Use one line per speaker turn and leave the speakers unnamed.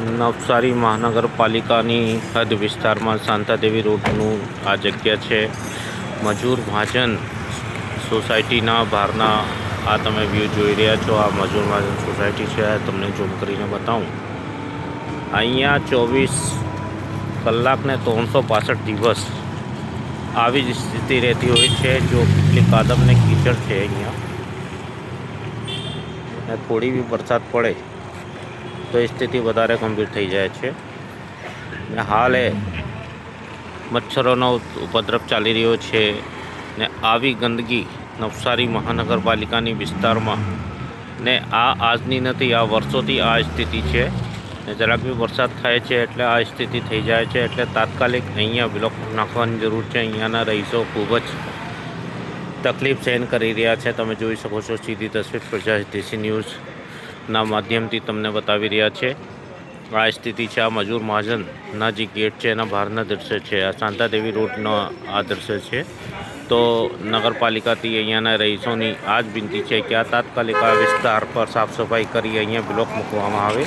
નવસારી મહાનગરપાલિકાની હદ વિસ્તારમાં શાંતાદેવી રોડનું આ જગ્યા છે. મજૂર મહાજન સોસાયટીના બહારના આ તમે વ્યૂ જોઈ રહ્યા છો. આ મજૂર મહાજન સોસાયટી છે. તમને ઝૂમ કરીને બતાવું. અહીંયા ચોવીસ કલાકને ત્રણસો પાસઠ દિવસ આવી જ સ્થિતિ રહેતી હોય છે, જો કેટલી કાદમને કીચડ છે અહીંયા. થોડી બી વરસાદ પડે. તો એ સ્થિતિ વધારે ગંભીર થઈ જાય છે. ને હાલ મચ્છરોનો ઉપદ્રવ ચાલી રહ્યો છે ને આવી ગંદકી નવસારી મહાનગરપાલિકાની વિસ્તારમાં ને આ આજની નથી, આ વર્ષોથી આ સ્થિતિ છે. ને જરાક બી વરસાદ થાય છે એટલે આ સ્થિતિ થઈ જાય છે એટલે તાત્કાલિક અહીંયા બ્લોક નાખવાની જરૂર છે. અહીંયાના રહીશો ખૂબ જ તકલીફ સહન કરી રહ્યા છે. તમે જોઈ શકો છો સીધી તસવીર પ્રજા દેશી ન્યૂઝના માધ્યમથી તમને બતાવી રહ્યા છે. આ સ્થિતિ છે આ મજૂર મહાજનના જે ગેટ છે એના બહારના દૃશ્ય છે. આ શાંતાદેવી રોડનો આ દૃશ્ય છે. તો નગરપાલિકાથી અહીંયાના રહીશોની આ જ વિનંતી છે કે આ તાત્કાલિક આ વિસ્તાર પર સાફ સફાઈ કરી અહીંયા બ્લોક મૂકવામાં આવે.